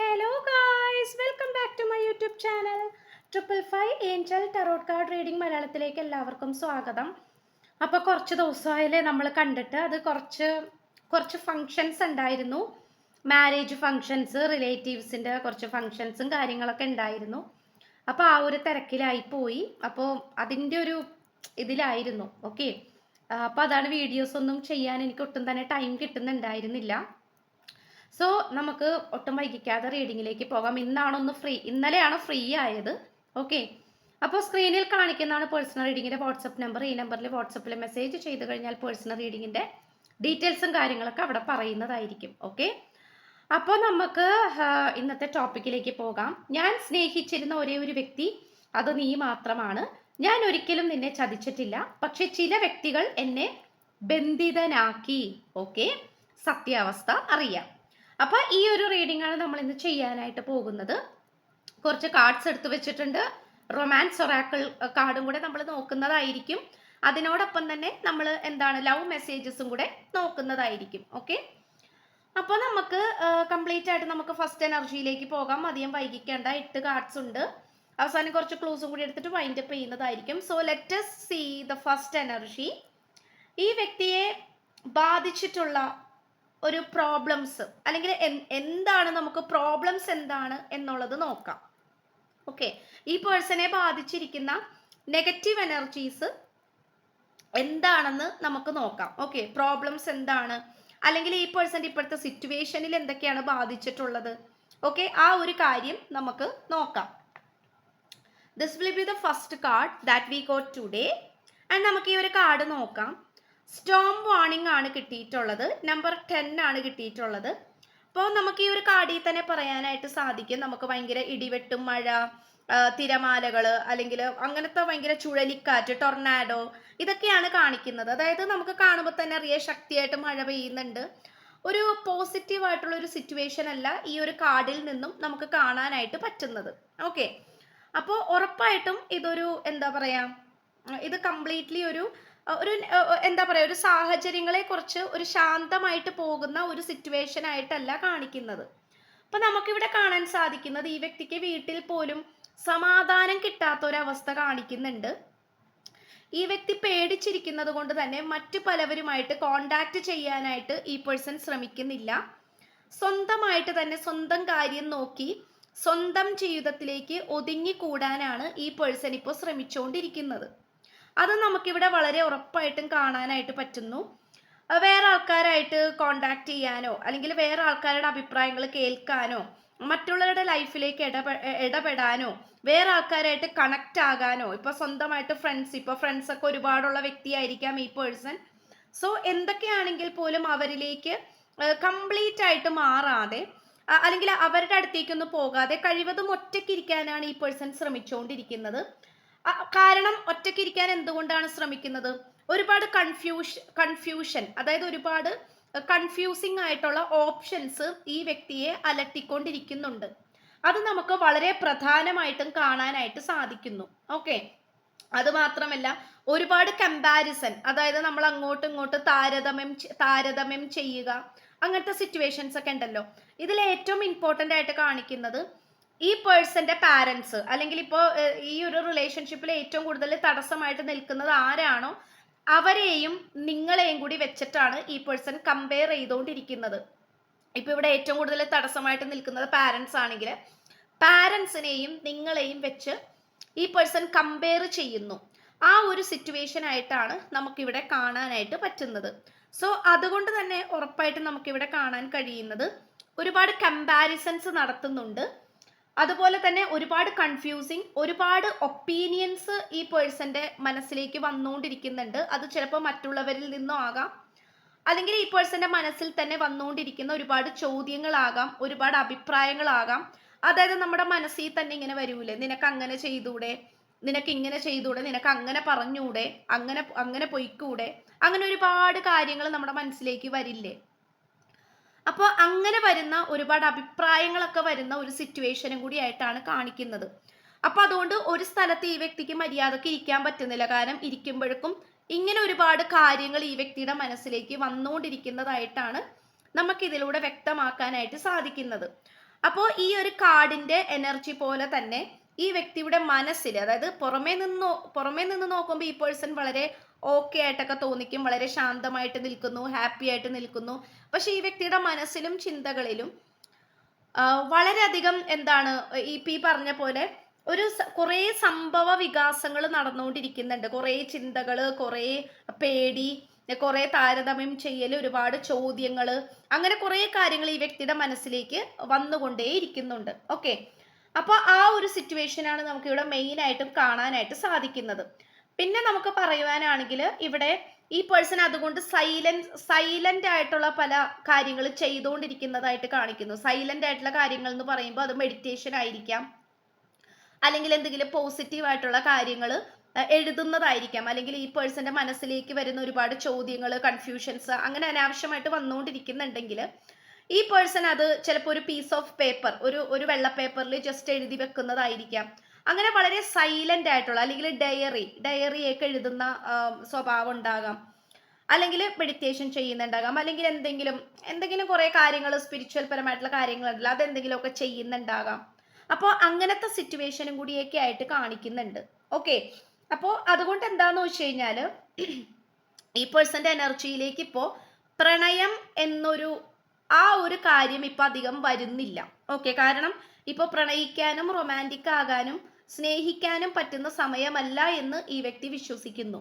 Hello guys welcome back to my YouTube channel triple five angel tarot card reading മലയാളത്തിലേക്ക് എല്ലാവർക്കും സ്വാഗതം. അപ്പോൾ കുറച്ച് ദിവസമായാലേ നമ്മൾ കണ്ടിട്ട് അത് കുറച്ച് കുറച്ച് ഫങ്ഷൻസ് ഉണ്ടായിരുന്നു. മാരേജ് ഫങ്ഷൻസ് റിലേറ്റീവ്സിന്റെ കുറച്ച് ഫങ്ഷൻസും കാര്യങ്ങളൊക്കെ ഉണ്ടായിരുന്നു. അപ്പോൾ ആ ഒരു തിരക്കിലായി പോയി. അപ്പോൾ അതിന്റെ ഒരു ഇതിലായിരുന്നു. ഓക്കെ അപ്പോൾ അതാണ് വീഡിയോസ് ഒന്നും ചെയ്യാൻ എനിക്ക് ഒട്ടും തന്നെ ടൈം കിട്ടുന്നുണ്ടായിരുന്നില്ല. സോ നമുക്ക് ഒട്ടും വൈകിക്കാതെ റീഡിങ്ങിലേക്ക് പോകാം. ഇന്നാണൊന്ന് ഫ്രീ ഇന്നലെയാണ് ഫ്രീ ആയത്. ഓക്കെ അപ്പോൾ സ്ക്രീനിൽ കാണിക്കുന്നതാണ് പേഴ്സണൽ റീഡിങ്ങിന്റെ വാട്സപ്പ് നമ്പർ ഈ നമ്പറിൽ വാട്സപ്പിൽ മെസ്സേജ് ചെയ്ത് കഴിഞ്ഞാൽ പേഴ്സണൽ റീഡിങ്ങിന്റെ ഡീറ്റെയിൽസും കാര്യങ്ങളൊക്കെ അവിടെ പറയുന്നതായിരിക്കും. ഓക്കെ അപ്പോൾ നമുക്ക് ഇന്നത്തെ ടോപ്പിക്കിലേക്ക് പോകാം. ഞാൻ സ്നേഹിച്ചിരുന്ന ഒരേ ഒരു വ്യക്തി അത് നീ മാത്രമാണ്. ഞാൻ ഒരിക്കലും നിന്നെ ചതിച്ചിട്ടില്ല. പക്ഷെ ചില വ്യക്തികൾ എന്നെ ബന്ധിതനാക്കി. ഓക്കെ സത്യാവസ്ഥ അറിയാം. അപ്പൊ ഈ ഒരു റീഡിംഗ് ആണ് നമ്മൾ ഇന്ന് ചെയ്യാനായിട്ട് പോകുന്നത്. കുറച്ച് കാർഡ്സ് എടുത്ത് വെച്ചിട്ടുണ്ട്. റൊമാൻസ് ഒറാക്കിൾ കാർഡും കൂടെ നമ്മൾ നോക്കുന്നതായിരിക്കും. അതിനോടൊപ്പം തന്നെ നമ്മൾ എന്താണ് ലവ് മെസ്സേജസും കൂടെ നോക്കുന്നതായിരിക്കും. ഓക്കെ അപ്പോൾ നമുക്ക് കംപ്ലീറ്റ് ആയിട്ട് നമുക്ക് ഫസ്റ്റ് എനർജിയിലേക്ക് പോകാം. അധികം വൈകിക്കേണ്ട എട്ട് കാർഡ്സ് ഉണ്ട്. അവസാനം കുറച്ച് ക്ലൂസും കൂടി എടുത്തിട്ട് വൈൻഡ് അപ്പ് ചെയ്യുന്നതായിരിക്കും. So let's see the first energy ഈ വ്യക്തിയെ ബാധിച്ചിട്ടുള്ള ഒരു പ്രോബ്ലംസ് അല്ലെങ്കിൽ എന്താണ് നമുക്ക് പ്രോബ്ലംസ് എന്താണ് എന്നുള്ളത് നോക്കാം. ഓക്കെ ഈ പേഴ്സണെ ബാധിച്ചിരിക്കുന്ന നെഗറ്റീവ് എനർജീസ് എന്താണെന്ന് നമുക്ക് നോക്കാം. ഓക്കെ പ്രോബ്ലംസ് എന്താണ്? അല്ലെങ്കിൽ ഈ പേഴ്സന്റെ ഇപ്പോഴത്തെ സിറ്റുവേഷനിൽ എന്തൊക്കെയാണ് ബാധിച്ചിട്ടുള്ളത്? ഓക്കെ ആ ഒരു കാര്യം നമുക്ക് നോക്കാം. This will be the first card that we got today and നമുക്ക് ഈ ഒരു കാർഡ് നോക്കാം. സ്റ്റോം വാണിംഗ് ആണ് കിട്ടിയിട്ടുള്ളത്. നമ്പർ ടെൻ ആണ് കിട്ടിയിട്ടുള്ളത്. അപ്പോൾ നമുക്ക് ഈ ഒരു കാർഡിൽ തന്നെ പറയാനായിട്ട് സാധിക്കും. നമുക്ക് ഭയങ്കര ഇടിവെട്ടും മഴ തിരമാലകൾ അല്ലെങ്കിൽ അങ്ങനത്തെ ഭയങ്കര ചുഴലിക്കാറ്റ് ടൊർണാഡോ ഇതൊക്കെയാണ് കാണിക്കുന്നത്. അതായത് നമുക്ക് കാണുമ്പോൾ തന്നെ അറിയാം ശക്തിയായിട്ട് മഴ പെയ്യുന്നുണ്ട്. ഒരു പോസിറ്റീവ് ആയിട്ടുള്ള ഒരു സിറ്റുവേഷൻ അല്ല ഈ ഒരു കാർഡിൽ നിന്നും നമുക്ക് കാണാനായിട്ട് പറ്റുന്നത്. ഓക്കെ അപ്പോൾ ഉറപ്പായിട്ടും ഇതൊരു എന്താ പറയുക ഇത് കംപ്ലീറ്റ്ലി ഒരു ഒരു എന്താ പറയുക ഒരു സാഹചര്യങ്ങളെ കുറിച്ച് ഒരു ശാന്തമായിട്ട് പോകുന്ന ഒരു സിറ്റുവേഷൻ ആയിട്ടല്ല കാണിക്കുന്നത്. അപ്പൊ നമുക്കിവിടെ കാണാൻ സാധിക്കുന്നത് ഈ വ്യക്തിക്ക് വീട്ടിൽ പോലും സമാധാനം കിട്ടാത്ത ഒരവസ്ഥ കാണിക്കുന്നുണ്ട്. ഈ വ്യക്തി പേടിച്ചിരിക്കുന്നത് കൊണ്ട് തന്നെ മറ്റു പലവരുമായിട്ട് കോണ്ടാക്ട് ചെയ്യാനായിട്ട് ഈ പേഴ്സൺ ശ്രമിക്കുന്നില്ല. സ്വന്തമായിട്ട് തന്നെ സ്വന്തം കാര്യം നോക്കി സ്വന്തം ജീവിതത്തിലേക്ക് ഒതുങ്ങിക്കൂടാനാണ് ഈ പേഴ്സൺ ഇപ്പോൾ ശ്രമിച്ചുകൊണ്ടിരിക്കുന്നത്. അത് നമുക്കിവിടെ വളരെ ഉറപ്പായിട്ടും കാണാനായിട്ട് പറ്റുന്നു. വേറെ ആൾക്കാരായിട്ട് കോണ്ടാക്ട് ചെയ്യാനോ അല്ലെങ്കിൽ വേറെ ആൾക്കാരുടെ അഭിപ്രായങ്ങൾ കേൾക്കാനോ മറ്റുള്ളവരുടെ ലൈഫിലേക്ക് ഇടപെ ഇടപെടാനോ വേറെ ആൾക്കാരായിട്ട് കണക്റ്റ് ആകാനോ ഇപ്പൊ സ്വന്തമായിട്ട് ഫ്രണ്ട്സ് ഇപ്പൊ ഫ്രണ്ട്സ് ഒക്കെ ഒരുപാടുള്ള വ്യക്തിയായിരിക്കാം ഈ പേഴ്സൺ സോ എന്തൊക്കെയാണെങ്കിൽ പോലും അവരിലേക്ക് കംപ്ലീറ്റ് ആയിട്ട് മാറാതെ അല്ലെങ്കിൽ അവരുടെ അടുത്തേക്കൊന്നും പോകാതെ കഴിവതും ഒറ്റയ്ക്കിരിക്കാനാണ് ഈ പേഴ്സൺ ശ്രമിച്ചുകൊണ്ടിരിക്കുന്നത് അ- ഒറ്റയ്ക്ക് ഇരിക്കാൻ എന്തുകൊണ്ടാണ് ശ്രമിക്കുന്നത്? ഒരുപാട് കൺഫ്യൂഷൻ കൺഫ്യൂഷൻ അതായത് ഒരുപാട് കൺഫ്യൂസിങ് ആയിട്ടുള്ള ഓപ്ഷൻസ് ഈ വ്യക്തിയെ അലട്ടിക്കൊണ്ടിരിക്കുന്നുണ്ട്. അത് നമുക്ക് വളരെ പ്രധാനമായിട്ടും കാണാനായിട്ട് സാധിക്കുന്നു. ഓക്കെ അത് മാത്രമല്ല ഒരുപാട് കമ്പാരിസൺ അതായത് നമ്മൾ അങ്ങോട്ടും ഇങ്ങോട്ട് താരതമ്യം താരതമ്യം ചെയ്യുക അങ്ങനത്തെ സിറ്റുവേഷൻസ് ഒക്കെ ഉണ്ടല്ലോ. ഇതിൽ ഏറ്റവും ഇമ്പോർട്ടന്റ് ആയിട്ട് കാണിക്കുന്നത് ഈ പേഴ്സന്റെ പാരൻസ് അല്ലെങ്കിൽ ഇപ്പോൾ ഈ ഒരു റിലേഷൻഷിപ്പിൽ ഏറ്റവും കൂടുതൽ തടസ്സമായിട്ട് നിൽക്കുന്നത് ആരാണോ അവരെയും നിങ്ങളെയും കൂടി വെച്ചിട്ടാണ് ഈ പേഴ്സൺ കമ്പയർ ചെയ്തുകൊണ്ടിരിക്കുന്നത് ഇപ്പൊ ഇവിടെ ഏറ്റവും കൂടുതൽ തടസ്സമായിട്ട് നിൽക്കുന്നത് പാരൻസ് ആണെങ്കിൽ പാരൻസിനെയും നിങ്ങളെയും വെച്ച് ഈ പേഴ്സൺ കമ്പയർ ചെയ്യുന്നു. ആ ഒരു സിറ്റുവേഷൻ ആയിട്ടാണ് നമുക്കിവിടെ കാണാനായിട്ട് പറ്റുന്നത്. സോ അതുകൊണ്ട് തന്നെ ഉറപ്പായിട്ടും നമുക്കിവിടെ കാണാൻ കഴിയുന്നത് ഒരുപാട് കമ്പാരിസൺസ് നടത്തുന്നുണ്ട്. അതുപോലെ തന്നെ ഒരുപാട് കൺഫ്യൂസിങ് ഒരുപാട് ഒപ്പീനിയൻസ് ഈ പേഴ്സന്റെ മനസ്സിലേക്ക് വന്നുകൊണ്ടിരിക്കുന്നുണ്ട്. അത് ചിലപ്പോൾ മറ്റുള്ളവരിൽ നിന്നും ആകാം. അല്ലെങ്കിൽ ഈ പേഴ്സന്റെ മനസ്സിൽ തന്നെ വന്നുകൊണ്ടിരിക്കുന്ന ഒരുപാട് ചോദ്യങ്ങളാകാം ഒരുപാട് അഭിപ്രായങ്ങളാകാം. അതായത് നമ്മുടെ മനസ്സിൽ തന്നെ ഇങ്ങനെ വരൂലേ? നിനക്ക് അങ്ങനെ ചെയ്തൂടെ? നിനക്ക് ഇങ്ങനെ ചെയ്തൂടെ? നിനക്ക് അങ്ങനെ പറഞ്ഞൂടെ? അങ്ങനെ അങ്ങനെ പൊയ്ക്കൂടെ? അങ്ങനെ ഒരുപാട് കാര്യങ്ങൾ നമ്മുടെ മനസ്സിലേക്ക് വരില്ലേ? അപ്പോൾ അങ്ങനെ വരുന്ന ഒരുപാട് അഭിപ്രായങ്ങളൊക്കെ വരുന്ന ഒരു സിറ്റുവേഷനും കൂടി ആയിട്ടാണ് കാണിക്കുന്നത്. അപ്പൊ അതുകൊണ്ട് ഒരു സ്ഥലത്ത് ഈ വ്യക്തിക്ക് മര്യാദയ്ക്ക് ഇരിക്കാൻ പറ്റുന്നില്ല. കാരണം ഇരിക്കുമ്പോഴേക്കും ഇങ്ങനെ ഒരുപാട് കാര്യങ്ങൾ ഈ വ്യക്തിയുടെ മനസ്സിലേക്ക് വന്നുകൊണ്ടിരിക്കുന്നതായിട്ടാണ് നമുക്കിതിലൂടെ വ്യക്തമാക്കാനായിട്ട് സാധിക്കുന്നത്. അപ്പോൾ ഈ ഒരു കാർഡിന്റെ എനർജി പോലെ തന്നെ ഈ വ്യക്തിയുടെ മനസ്സിൽ അതായത് പുറമേ നിന്ന് പുറമേ നിന്ന് നോക്കുമ്പോൾ ഈ പേഴ്സൺ വളരെ ഓക്കെ ആയിട്ടൊക്കെ തോന്നിക്കും. വളരെ ശാന്തമായിട്ട് നിൽക്കുന്നു ഹാപ്പി ആയിട്ട് നിൽക്കുന്നു. പക്ഷെ ഈ വ്യക്തിയുടെ മനസ്സിലും ചിന്തകളിലും വളരെയധികം എന്താണ് ഈ പി പറഞ്ഞ പോലെ ഒരു കുറേ സംഭവ വികാസങ്ങൾ നടന്നുകൊണ്ടിരിക്കുന്നുണ്ട്. കുറേ ചിന്തകൾ കുറേ പേടി കുറേ താരതമ്യം ചെയ്യൽ ഒരുപാട് ചോദ്യങ്ങൾ അങ്ങനെ കുറേ കാര്യങ്ങൾ ഈ വ്യക്തിയുടെ മനസ്സിലേക്ക് വന്നുകൊണ്ടേ ഇരിക്കുന്നുണ്ട് ഓക്കെ അപ്പോൾ ആ ഒരു സിറ്റുവേഷനാണ് നമുക്കിവിടെ മെയിൻ ആയിട്ടും കാണാനായിട്ട് സാധിക്കുന്നത്. പിന്നെ നമുക്ക് പറയുവാനാണെങ്കിൽ ഇവിടെ ഈ പേഴ്സൺ അതുകൊണ്ട് സൈലന്റ് സൈലന്റ് ആയിട്ടുള്ള പല കാര്യങ്ങൾ ചെയ്തുകൊണ്ടിരിക്കുന്നതായിട്ട് കാണിക്കുന്നു. സൈലന്റ് ആയിട്ടുള്ള കാര്യങ്ങൾ എന്ന് പറയുമ്പോൾ അത് മെഡിറ്റേഷൻ ആയിരിക്കാം. അല്ലെങ്കിൽ എന്തെങ്കിലും പോസിറ്റീവ് ആയിട്ടുള്ള കാര്യങ്ങൾ എഴുതുന്നതായിരിക്കാം. അല്ലെങ്കിൽ ഈ പേഴ്സന്റെ മനസ്സിലേക്ക് വരുന്ന ഒരുപാട് ചോദ്യങ്ങൾ കൺഫ്യൂഷൻസ് അങ്ങനെ അനാവശ്യമായിട്ട് വന്നുകൊണ്ടിരിക്കുന്നുണ്ടെങ്കിൽ ഈ പേഴ്സൺ അത് ചിലപ്പോൾ ഒരു പീസ് ഓഫ് പേപ്പർ ഒരു ഒരു വെള്ള പേപ്പറിൽ ജസ്റ്റ് എഴുതി വെക്കുന്നതായിരിക്കാം. അങ്ങനെ വളരെ സൈലന്റ് ആയിട്ടുള്ള അല്ലെങ്കിൽ ഡയറി ഡയറിയൊക്കെ എഴുതുന്ന സ്വഭാവം ഉണ്ടാകാം. അല്ലെങ്കിൽ മെഡിറ്റേഷൻ ചെയ്യുന്നുണ്ടാകാം. അല്ലെങ്കിൽ എന്തെങ്കിലും എന്തെങ്കിലും കുറേ കാര്യങ്ങൾ സ്പിരിച്വൽ പരമായിട്ടുള്ള കാര്യങ്ങളുണ്ടല്ലോ അതെന്തെങ്കിലുമൊക്കെ ചെയ്യുന്നുണ്ടാകാം. അപ്പോൾ അങ്ങനത്തെ സിറ്റുവേഷനും കൂടിയൊക്കെ ആയിട്ട് കാണിക്കുന്നുണ്ട്. ഓക്കെ അപ്പോൾ അതുകൊണ്ട് എന്താന്ന് വെച്ച് കഴിഞ്ഞാൽ ഈ പേഴ്സന്റെ എനർജിയിലേക്ക് ഇപ്പോൾ പ്രണയം എന്നൊരു ആ ഒരു കാര്യം ഇപ്പൊ അധികം വരുന്നില്ല. ഓക്കെ കാരണം ഇപ്പൊ പ്രണയിക്കാനും റൊമാന്റിക് ആകാനും സ്നേഹിക്കാനും പറ്റുന്ന സമയമല്ല എന്ന് ഈ വ്യക്തി വിശ്വസിക്കുന്നു.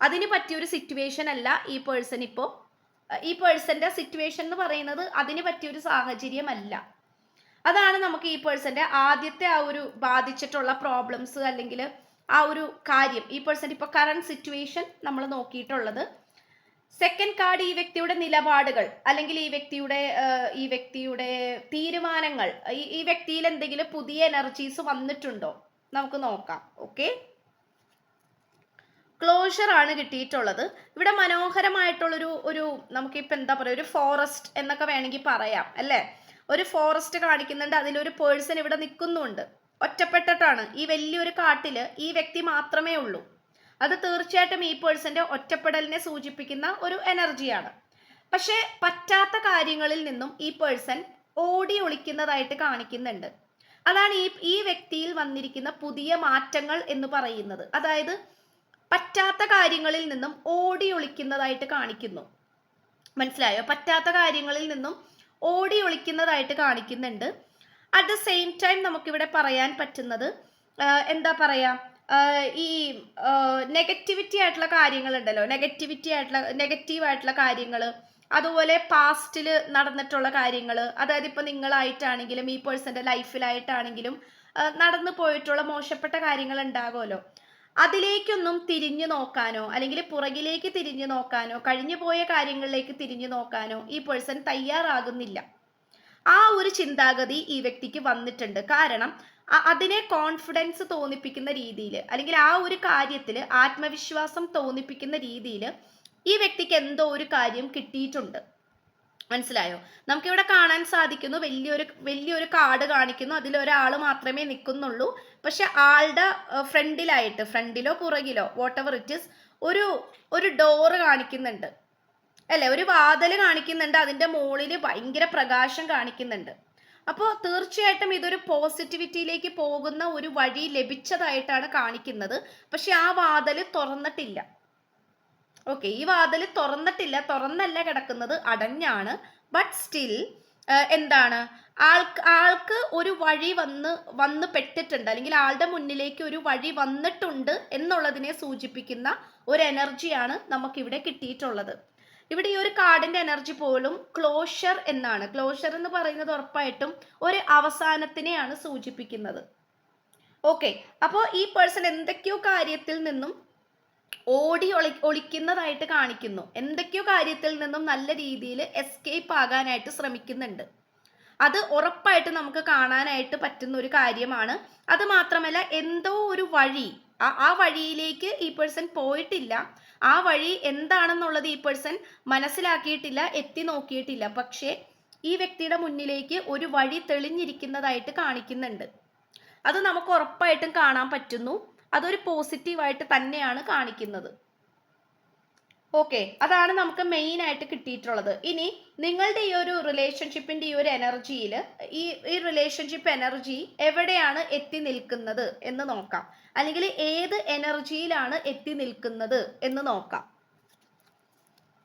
അതിന് പറ്റിയൊരു സിറ്റുവേഷൻ അല്ല ഈ പേഴ്സൺ ഇപ്പോൾ ഈ പേഴ്സന്റെ സിറ്റുവേഷൻ എന്ന് പറയുന്നത് അതിന് പറ്റിയൊരു സാഹചര്യമല്ല. അതാണ് നമുക്ക് ഈ പേഴ്സന്റെ ആദ്യത്തെ ആ ഒരു ബാധിച്ചിട്ടുള്ള പ്രോബ്ലംസ് അല്ലെങ്കിൽ ആ ഒരു കാര്യം. ഈ പേഴ്സൺ ഇപ്പോൾ കറണ്ട് സിറ്റുവേഷൻ നമ്മൾ നോക്കിയിട്ടുള്ളത്. സെക്കൻഡ് കാർഡ് ഈ വ്യക്തിയുടെ നിലപാടുകൾ അല്ലെങ്കിൽ ഈ വ്യക്തിയുടെ ഈ വ്യക്തിയുടെ തീരുമാനങ്ങൾ ഈ വ്യക്തിയിൽ എന്തെങ്കിലും പുതിയ എനർജീസ് വന്നിട്ടുണ്ടോ? നമുക്ക് നോക്കാം. ഓക്കെ ക്ലോഷർ ആണ് കിട്ടിയിട്ടുള്ളത്. ഇവിടെ മനോഹരമായിട്ടുള്ളൊരു ഒരു നമുക്കിപ്പോൾ എന്താ പറയുക ഒരു ഫോറസ്റ്റ് എന്നൊക്കെ വേണമെങ്കിൽ പറയാം അല്ലേ? ഒരു ഫോറസ്റ്റ് കാണിക്കുന്നുണ്ട്. അതിലൊരു പേഴ്സൺ ഇവിടെ നിൽക്കുന്നുണ്ട്. ഒറ്റപ്പെട്ടിട്ടാണ്. ഈ വലിയൊരു കാട്ടിൽ ഈ വ്യക്തി മാത്രമേ ഉള്ളൂ. അത് തീർച്ചയായിട്ടും ഈ പേഴ്സന്റെ ഒറ്റപ്പെടലിനെ സൂചിപ്പിക്കുന്ന ഒരു എനർജിയാണ് പക്ഷേ പറ്റാത്ത കാര്യങ്ങളിൽ നിന്നും ഈ പേഴ്സൺ ഓടി ഒളിക്കുന്നതായിട്ട് കാണിക്കുന്നുണ്ട്. അതാണ് ഈ ഈ വ്യക്തിയിൽ വന്നിരിക്കുന്ന പുതിയ മാറ്റങ്ങൾ എന്ന് പറയുന്നത്. അതായത് പറ്റാത്ത കാര്യങ്ങളിൽ നിന്നും ഓടി ഒളിക്കുന്നതായിട്ട് കാണിക്കുന്നു. മനസ്സിലായോ? പറ്റാത്ത കാര്യങ്ങളിൽ നിന്നും ഓടി ഒളിക്കുന്നതായിട്ട് കാണിക്കുന്നുണ്ട്. അറ്റ് ദ സെയിം ടൈം നമുക്കിവിടെ പറയാൻ പറ്റുന്നത് എന്താ പറയാ? ഈ നെഗറ്റിവിറ്റി ആയിട്ടുള്ള കാര്യങ്ങളുണ്ടല്ലോ. നെഗറ്റിവിറ്റി ആയിട്ടുള്ള നെഗറ്റീവ് ആയിട്ടുള്ള കാര്യങ്ങൾ അതുപോലെ പാസ്റ്റിൽ നടന്നിട്ടുള്ള കാര്യങ്ങൾ അതായത് ഇപ്പോൾ നിങ്ങളായിട്ടാണെങ്കിലും ഈ പേഴ്സന്റെ ലൈഫിലായിട്ടാണെങ്കിലും നടന്നു പോയിട്ടുള്ള മോശപ്പെട്ട കാര്യങ്ങൾ ഉണ്ടാകുമല്ലോ. അതിലേക്കൊന്നും തിരിഞ്ഞു നോക്കാനോ അല്ലെങ്കിൽ പുറകിലേക്ക് തിരിഞ്ഞു നോക്കാനോ കഴിഞ്ഞു പോയ കാര്യങ്ങളിലേക്ക് തിരിഞ്ഞു നോക്കാനോ ഈ പേഴ്സൺ തയ്യാറാകുന്നില്ല. ആ ഒരു ചിന്താഗതി ഈ വ്യക്തിക്ക് വന്നിട്ടുണ്ട്. കാരണം അതിനെ കോൺഫിഡൻസ് തോന്നിപ്പിക്കുന്ന രീതിയിൽ അല്ലെങ്കിൽ ആ ഒരു കാര്യത്തിൽ ആത്മവിശ്വാസം തോന്നിപ്പിക്കുന്ന രീതിയിൽ ഈ വ്യക്തിക്ക് എന്തോ ഒരു കാര്യം കിട്ടിയിട്ടുണ്ട്. മനസ്സിലായോ? നമുക്കിവിടെ കാണാൻ സാധിക്കുന്നു വലിയൊരു വലിയൊരു കാർഡ് കാണിക്കുന്നു. അതിൽ ഒരാൾ മാത്രമേ നിൽക്കുന്നുള്ളൂ. പക്ഷെ ആളുടെ ഫ്രണ്ടിലായിട്ട് ഫ്രണ്ടിലോ പുറകിലോ വാട്ട് എവർ ഇറ്റ് ഇസ് ഒരു ഒരു ഡോറ് കാണിക്കുന്നുണ്ട്. അല്ലെ? ഒരു വാതൽ കാണിക്കുന്നുണ്ട്. അതിന്റെ മുകളിൽ ഭയങ്കര പ്രകാശം കാണിക്കുന്നുണ്ട്. അപ്പോൾ തീർച്ചയായിട്ടും ഇതൊരു പോസിറ്റിവിറ്റിയിലേക്ക് പോകുന്ന ഒരു വഴി ലഭിച്ചതായിട്ടാണ് കാണിക്കുന്നത്. പക്ഷെ ആ വാതൽ തുറന്നിട്ടില്ല. ഓക്കെ ഈ വാതിൽ തുറന്നിട്ടില്ല. തുറന്നല്ല കിടക്കുന്നത് അടഞ്ഞാണ്. ബട്ട് സ്റ്റിൽ എന്താണ്? ആൾക്ക് ആൾക്ക് ഒരു വഴി വന്ന് വന്ന് പെട്ടിട്ടുണ്ട്. അല്ലെങ്കിൽ ആളുടെ മുന്നിലേക്ക് ഒരു വഴി വന്നിട്ടുണ്ട് എന്നുള്ളതിനെ സൂചിപ്പിക്കുന്ന ഒരു എനർജിയാണ് നമുക്കിവിടെ കിട്ടിയിട്ടുള്ളത്. ഇവിടെ ഈ ഒരു കാർഡിന്റെ എനർജി പോലും ക്ലോഷർ എന്നാണ്. ക്ലോഷർ എന്ന് പറയുന്നത് ഉറപ്പായിട്ടും ഒരു അവസാനത്തിനെയാണ് സൂചിപ്പിക്കുന്നത്. ഓക്കെ അപ്പോൾ ഈ പേഴ്സൺ എന്തൊക്കെയോ കാര്യത്തിൽ നിന്നും ഓടി ഒളി ഒളിക്കുന്നതായിട്ട് കാണിക്കുന്നു. എന്തൊക്കെയോ കാര്യത്തിൽ നിന്നും നല്ല രീതിയിൽ എസ്കേപ്പ് ആകാനായിട്ട് ശ്രമിക്കുന്നുണ്ട്. അത് ഉറപ്പായിട്ട് നമുക്ക് കാണാനായിട്ട് പറ്റുന്ന ഒരു കാര്യമാണ്. അത് മാത്രമല്ല എന്തോ ഒരു വഴി ആ വഴിയിലേക്ക് ഈ പേഴ്സൺ പോയിട്ടില്ല. ആ വഴി എന്താണെന്നുള്ളത് ഈ പേഴ്സൺ മനസ്സിലാക്കിയിട്ടില്ല എത്തി നോക്കിയിട്ടില്ല. പക്ഷേ ഈ വ്യക്തിയുടെ മുന്നിലേക്ക് ഒരു വഴി തെളിഞ്ഞിരിക്കുന്നതായിട്ട് കാണിക്കുന്നുണ്ട്. അത് നമുക്ക് ഉറപ്പായിട്ടും കാണാൻ പറ്റുന്നു. അതൊരു പോസിറ്റീവായിട്ട് തന്നെയാണ് കാണിക്കുന്നത്. ഓക്കെ അതാണ് നമുക്ക് മെയിൻ ആയിട്ട് കിട്ടിയിട്ടുള്ളത്. ഇനി നിങ്ങളുടെ ഈ ഒരു റിലേഷൻഷിപ്പിന്റെ ഈ ഒരു എനർജിയിൽ ഈ ഈ റിലേഷൻഷിപ്പ് എനർജി എവിടെയാണ് എത്തി നിൽക്കുന്നത് എന്ന് നോക്കാം. അല്ലെങ്കിൽ ഏത് എനർജിയിലാണ് എത്തി നിൽക്കുന്നത് എന്ന് നോക്കാം.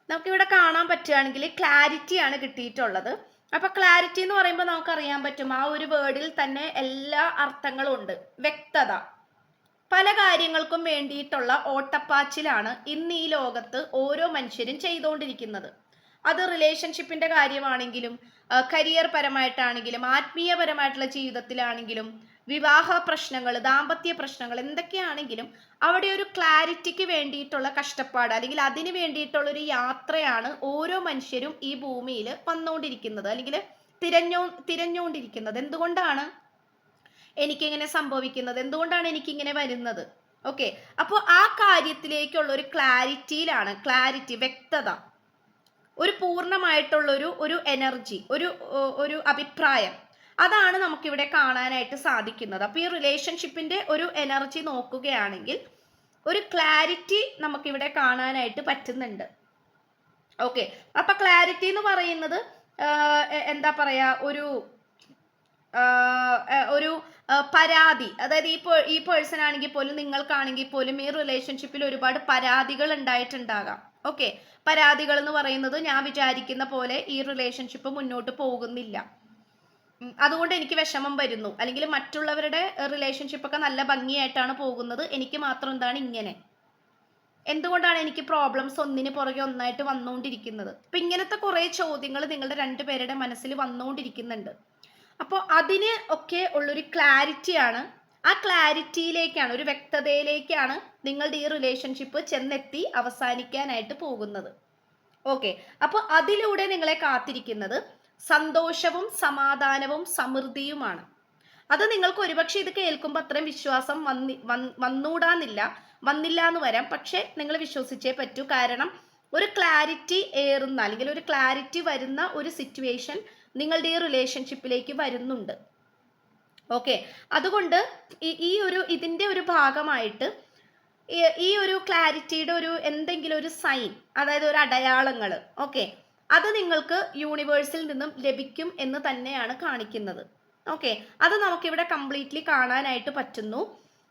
നമുക്കിവിടെ കാണാൻ പറ്റുകയാണെങ്കിൽ ക്ലാരിറ്റി ആണ് കിട്ടിയിട്ടുള്ളത്. അപ്പൊ ക്ലാരിറ്റി എന്ന് പറയുമ്പോൾ നമുക്ക് അറിയാൻ പറ്റും ആ ഒരു വേർഡിൽ തന്നെ എല്ലാ അർത്ഥങ്ങളും ഉണ്ട്. വ്യക്തത. പല കാര്യങ്ങൾക്കും വേണ്ടിയിട്ടുള്ള ഓട്ടപ്പാച്ചിലാണ് ഇന്ന് ഈ ലോകത്ത് ഓരോ മനുഷ്യരും ചെയ്തുകൊണ്ടിരിക്കുന്നത്. അത് റിലേഷൻഷിപ്പിന്റെ കാര്യമാണെങ്കിലും കരിയർ പരമായിട്ടാണെങ്കിലും ആത്മീയപരമായിട്ടുള്ള ജീവിതത്തിലാണെങ്കിലും വിവാഹ പ്രശ്നങ്ങൾ ദാമ്പത്യ പ്രശ്നങ്ങൾ എന്തൊക്കെയാണെങ്കിലും അവിടെ ഒരു ക്ലാരിറ്റിക്ക് വേണ്ടിയിട്ടുള്ള കഷ്ടപ്പാട് അല്ലെങ്കിൽ അതിന് വേണ്ടിയിട്ടുള്ള ഒരു യാത്രയാണ് ഓരോ മനുഷ്യരും ഈ ഭൂമിയിൽ വന്നുകൊണ്ടിരിക്കുന്നത് അല്ലെങ്കിൽ തിരഞ്ഞോ തിരഞ്ഞുകൊണ്ടിരിക്കുന്നത്. എന്തുകൊണ്ടാണ്? എനിക്കിങ്ങനെ സംഭവിക്കുന്നത്? എന്തുകൊണ്ടാണ് എനിക്കിങ്ങനെ വരുന്നത്? ഓക്കെ അപ്പോൾ ആ കാര്യത്തിലേക്കുള്ള ഒരു ക്ലാരിറ്റിയിലാണ് ക്ലാരിറ്റി വ്യക്തത. ഒരു പൂർണമായിട്ടുള്ളൊരു ഒരു എനർജി ഒരു ഒരു അഭിപ്രായം. അതാണ് നമുക്കിവിടെ കാണാനായിട്ട് സാധിക്കുന്നത്. അപ്പോൾ ഈ റിലേഷൻഷിപ്പിന്റെ ഒരു എനർജി നോക്കുകയാണെങ്കിൽ ഒരു ക്ലാരിറ്റി നമുക്കിവിടെ കാണാനായിട്ട് പറ്റുന്നുണ്ട്. ഓക്കെ അപ്പൊ ക്ലാരിറ്റി എന്ന് പറയുന്നത് എന്താ പറയാ ഒരു ഒരു പരാതി. അതായത് ഈ ഈ പേഴ്സൺ ആണെങ്കിൽ പോലും നിങ്ങൾക്കാണെങ്കിൽ പോലും ഈ റിലേഷൻഷിപ്പിൽ ഒരുപാട് പരാതികൾ ഉണ്ടായിട്ടുണ്ടാകാം. ഓക്കെ പരാതികൾ എന്ന് പറയുന്നത് ഞാൻ വിചാരിക്കുന്ന പോലെ ഈ റിലേഷൻഷിപ്പ് മുന്നോട്ട് പോകുന്നില്ല. അതുകൊണ്ട് എനിക്ക് വിഷമം വരുന്നു. അല്ലെങ്കിൽ മറ്റുള്ളവരുടെ റിലേഷൻഷിപ്പ് ഒക്കെ നല്ല ഭംഗിയായിട്ടാണ് പോകുന്നത്. എനിക്ക് മാത്രം എന്താണ് ഇങ്ങനെ? എന്തുകൊണ്ടാണ് എനിക്ക് പ്രോബ്ലംസ് ഒന്നിന് പുറകെ ഒന്നായിട്ട് വന്നുകൊണ്ടിരിക്കുന്നത്? അപ്പം ഇങ്ങനത്തെ കുറേ ചോദ്യങ്ങൾ നിങ്ങളുടെ രണ്ടുപേരുടെ മനസ്സിൽ വന്നുകൊണ്ടിരിക്കുന്നുണ്ട്. അപ്പോൾ അതിന് ഒക്കെ ഉള്ളൊരു ക്ലാരിറ്റിയാണ് ആ ക്ലാരിറ്റിയിലേക്കാണ് ഒരു വ്യക്തതയിലേക്കാണ് നിങ്ങളുടെ ഈ റിലേഷൻഷിപ്പ് ചെന്നെത്തി അവസാനിക്കാനായിട്ട് പോകുന്നത്. ഓക്കെ അപ്പോൾ അതിലൂടെ നിങ്ങളെ കാത്തിരിക്കുന്നത് സന്തോഷവും സമാധാനവും സമൃദ്ധിയുമാണ്. അത് നിങ്ങൾക്ക് ഒരുപക്ഷെ ഇത് കേൾക്കുമ്പോൾ അത്രയും വിശ്വാസം വന്നി വന്നൂടാന്നില്ല. വന്നില്ല എന്ന് വരാം. പക്ഷെ നിങ്ങൾ വിശ്വസിച്ചേ പറ്റൂ. കാരണം ഒരു ക്ലാരിറ്റി ഏറുന്ന അല്ലെങ്കിൽ ഒരു ക്ലാരിറ്റി വരുന്ന ഒരു സിറ്റുവേഷൻ നിങ്ങളുടെ ഈ റിലേഷൻഷിപ്പിലേക്ക് വരുന്നുണ്ട്. ഓക്കെ അതുകൊണ്ട് ഈ ഒരു ഇതിന്റെ ഒരു ഭാഗമായിട്ട് ഈ ഒരു ക്ലാരിറ്റിയുടെ ഒരു എന്തെങ്കിലും ഒരു സൈൻ അതായത് ഒരു അടയാളങ്ങൾ ഓക്കെ അത് നിങ്ങൾക്ക് യൂണിവേഴ്സിൽ നിന്നും ലഭിക്കും എന്ന് തന്നെയാണ് കാണിക്കുന്നത്. ഓക്കെ അത് നമുക്കിവിടെ കംപ്ലീറ്റ്ലി കാണാനായിട്ട് പറ്റുന്നു.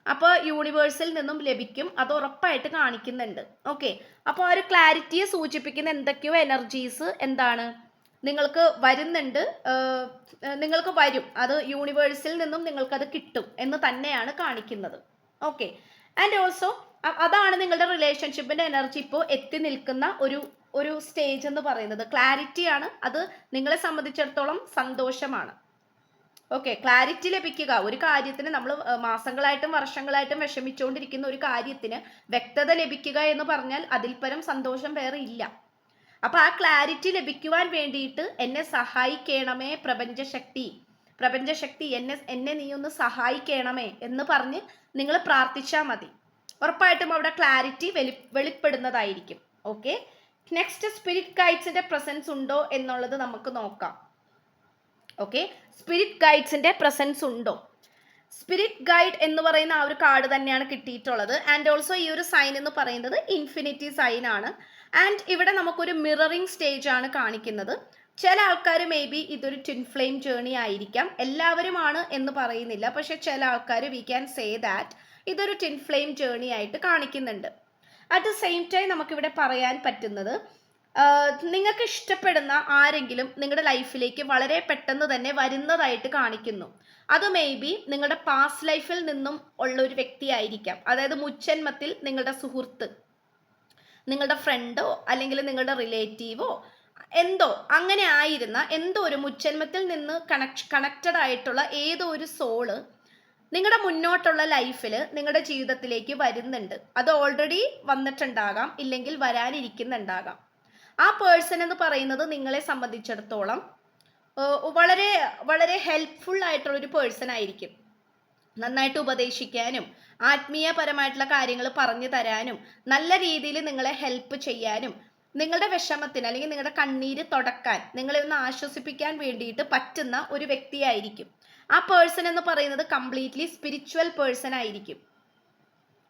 അപ്പോൾ യൂണിവേഴ്സിൽ നിന്നും ലഭിക്കും അത് ഉറപ്പായിട്ട് കാണിക്കുന്നുണ്ട്. ഓക്കെ അപ്പോൾ ആ ഒരു ക്ലാരിറ്റിയെ സൂചിപ്പിക്കുന്ന എന്തൊക്കെയോ എനർജീസ് എന്താണ്? നിങ്ങൾക്ക് വരുന്നുണ്ട് നിങ്ങൾക്ക് വരും. അത് യൂണിവേഴ്സിൽ നിന്നും നിങ്ങൾക്കത് കിട്ടും എന്ന് തന്നെയാണ് കാണിക്കുന്നത്. ഓക്കെ ആൻഡ് ഓൾസോ അതാണ് നിങ്ങളുടെ റിലേഷൻഷിപ്പിന്റെ എനർജി ഇപ്പോൾ എത്തി നിൽക്കുന്ന ഒരു ഒരു സ്റ്റേജ് എന്ന് പറയുന്നത്. ക്ലാരിറ്റി ആണ്. അത് നിങ്ങളെ സംബന്ധിച്ചിടത്തോളം സന്തോഷമാണ്. ഓക്കെ ക്ലാരിറ്റി ലഭിക്കുക. ഒരു കാര്യത്തിന് നമ്മൾ മാസങ്ങളായിട്ടും വർഷങ്ങളായിട്ടും വിഷമിച്ചുകൊണ്ടിരിക്കുന്ന ഒരു കാര്യത്തിന് വ്യക്തത ലഭിക്കുക എന്ന് പറഞ്ഞാൽ അതിൽ പരം സന്തോഷം വേറെ ഇല്ല. അപ്പൊ ആ ക്ലാരിറ്റി ലഭിക്കുവാൻ വേണ്ടിയിട്ട് എന്നെ സഹായിക്കണമേ പ്രപഞ്ചശക്തി. പ്രപഞ്ചശക്തി എന്നെ എന്നെ നീ ഒന്ന് സഹായിക്കണമേ എന്ന് പറഞ്ഞ് നിങ്ങൾ പ്രാർത്ഥിച്ചാൽ മതി. ഉറപ്പായിട്ടും അവിടെ ക്ലാരിറ്റി വെളി വെളിപ്പെടുന്നതായിരിക്കും. ഓക്കെ നെക്സ്റ്റ് സ്പിരിറ്റ് ഗൈഡ്സിന്റെ പ്രസൻസ് ഉണ്ടോ എന്നുള്ളത് നമുക്ക് നോക്കാം. ഓക്കെ സ്പിരിറ്റ് ഗൈഡ്സിന്റെ പ്രസൻസ് ഉണ്ടോ? സ്പിരിറ്റ് ഗൈഡ് എന്ന് പറയുന്ന ആ ഒരു കാർഡ് തന്നെയാണ് കിട്ടിയിട്ടുള്ളത്. ആൻഡ് ഓൾസോ ഈ ഒരു സൈൻ എന്ന് പറയുന്നത് ഇൻഫിനിറ്റി സൈൻ ആണ്. ആൻഡ് ഇവിടെ നമുക്കൊരു മിററിങ് സ്റ്റേജ് ആണ് കാണിക്കുന്നത്. ചില ആൾക്കാർ മേ ബി ഇതൊരു ട്വിൻ ഫ്ലെയിം ജേണി ആയിരിക്കാം. എല്ലാവരുമാണ് എന്ന് പറയുന്നില്ല. പക്ഷെ ചില ആൾക്കാർ വി ക്യാൻ സേ ദാറ്റ് ഇതൊരു ട്വിൻ ഫ്ലെയിം ജേണി ആയിട്ട് കാണിക്കുന്നുണ്ട്. അറ്റ് ദ സെയിം ടൈം നമുക്കിവിടെ പറയാൻ പറ്റുന്നത് നിങ്ങൾക്ക് ഇഷ്ടപ്പെടുന്ന ആരെങ്കിലും നിങ്ങളുടെ ലൈഫിലേക്ക് വളരെ പെട്ടെന്ന് തന്നെ വരുന്നതായിട്ട് കാണിക്കുന്നു. അത് മേ ബി നിങ്ങളുടെ പാസ്റ്റ് ലൈഫിൽ നിന്നും ഉള്ള ഒരു വ്യക്തിയായിരിക്കാം. അതായത് മുച്ചന്മത്തിൽ നിങ്ങളുടെ സുഹൃത്ത്. നിങ്ങളുടെ ഫ്രണ്ടോ അല്ലെങ്കിൽ നിങ്ങളുടെ റിലേറ്റീവോ എന്തോ അങ്ങനെ ആയിരുന്ന എന്തോ ഒരു മുച്ചന്മത്തിൽ നിന്ന് കണക്ട് കണക്റ്റഡ് ആയിട്ടുള്ള ഏതോ ഒരു സോൾ നിങ്ങളുടെ മുന്നോട്ടുള്ള ലൈഫിൽ നിങ്ങളുടെ ജീവിതത്തിലേക്ക് വരുന്നുണ്ട്. അത് ഓൾറെഡി വന്നിട്ടുണ്ടാകാം ഇല്ലെങ്കിൽ വരാനിരിക്കുന്നുണ്ടാകാം. ആ പേഴ്സൺ എന്ന് പറയുന്നത് നിങ്ങളെ സംബന്ധിച്ചിടത്തോളം വളരെ വളരെ ഹെൽപ്ഫുൾ ആയിട്ടുള്ള ഒരു പേഴ്സൺ ആയിരിക്കും. നന്നായിട്ട് ഉപദേശിക്കാനും ആത്മീയപരമായിട്ടുള്ള കാര്യങ്ങൾ പറഞ്ഞു തരാനും നല്ല രീതിയിൽ നിങ്ങളെ ഹെൽപ്പ് ചെയ്യാനും നിങ്ങളുടെ വിഷമത്തിന് അല്ലെങ്കിൽ നിങ്ങളുടെ കണ്ണീര് തുടക്കാൻ നിങ്ങളെ ഒന്ന് ആശ്വസിപ്പിക്കാൻ വേണ്ടിയിട്ട് പറ്റുന്ന ഒരു വ്യക്തിയായിരിക്കും. ആ പേഴ്സൺ എന്ന് പറയുന്നത് കംപ്ലീറ്റ്ലി സ്പിരിച്വൽ പേഴ്സൺ ആയിരിക്കും.